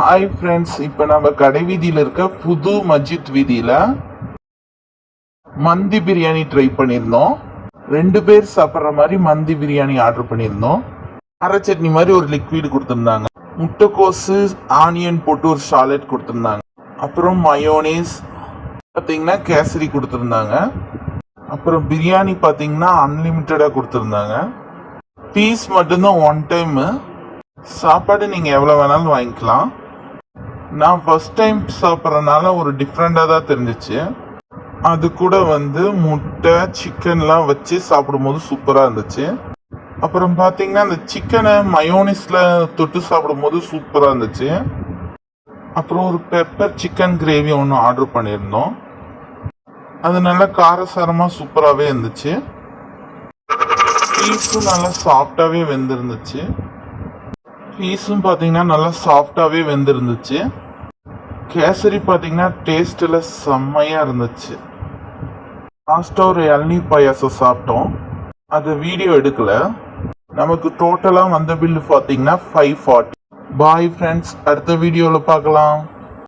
Hi friends இப்போ நம்ம கடை வீதியில் இருக்க புது மஸ்ஜித் வீதியில் மந்தி பிரியாணி ட்ரை பண்ணியிருந்தோம். ரெண்டு பேர் சாப்பிட்ற மாதிரி மந்தி பிரியாணி ஆர்டர் பண்ணியிருந்தோம். அரை சட்னி மாதிரி ஒரு லிக்விட் கொடுத்துருந்தாங்க. முட்டைக்கோசு ஆனியன் போட்டு ஒரு சாலட் கொடுத்துருந்தாங்க. அப்புறம் மயோனேஸ் பார்த்தீங்கன்னா கேசரி கொடுத்துருந்தாங்க. அப்புறம் பிரியாணி பார்த்தீங்கன்னா அன்லிமிட்டடாக கொடுத்துருந்தாங்க. பீஸ் மட்டும்தான் ஒன் டைமு சாப்பாடு நீங்கள் எவ்வளோ வேணாலும் வாங்கிக்கலாம். நான் ஃபஸ்ட் டைம் சாப்பிட்றதுனால ஒரு டிஃப்ரெண்ட்டாக தான் தெரிஞ்சிச்சு. அது கூட வந்து முட்டை சிக்கன்லாம் வச்சு சாப்பிடும்போது சூப்பராக இருந்துச்சு. அப்புறம் பார்த்தீங்கன்னா அந்த சிக்கனை மயோனிஸில் தொட்டு சாப்பிடும்போது சூப்பராக இருந்துச்சு. அப்புறம் ஒரு பெப்பர் சிக்கன் கிரேவி ஒன்று ஆர்டர் பண்ணியிருந்தோம். அது நல்லா காரசாரமாக சூப்பராகவே இருந்துச்சு. பீஸும் நல்லா சாஃப்டாகவே வெந்திருந்துச்சு. பீஸும் பார்த்தீங்கன்னா நல்லா சாஃப்டாகவே வெந்திருந்துச்சு. கேசரி பார்த்தீங்கன்னா டேஸ்ட்டில் செம்மையாக இருந்துச்சு. லாஸ்ட்டாக ஒரு இளநீர் பாயாசம் சாப்பிட்டோம். அது வீடியோ எடுக்கல. நமக்கு டோட்டலாக வந்த பில்லு பார்த்தீங்கன்னா ஃபைவ் ஃபார்ட்டி பாய் ஃப்ரெண்ட்ஸ் அடுத்த வீடியோவில் பார்க்கலாம்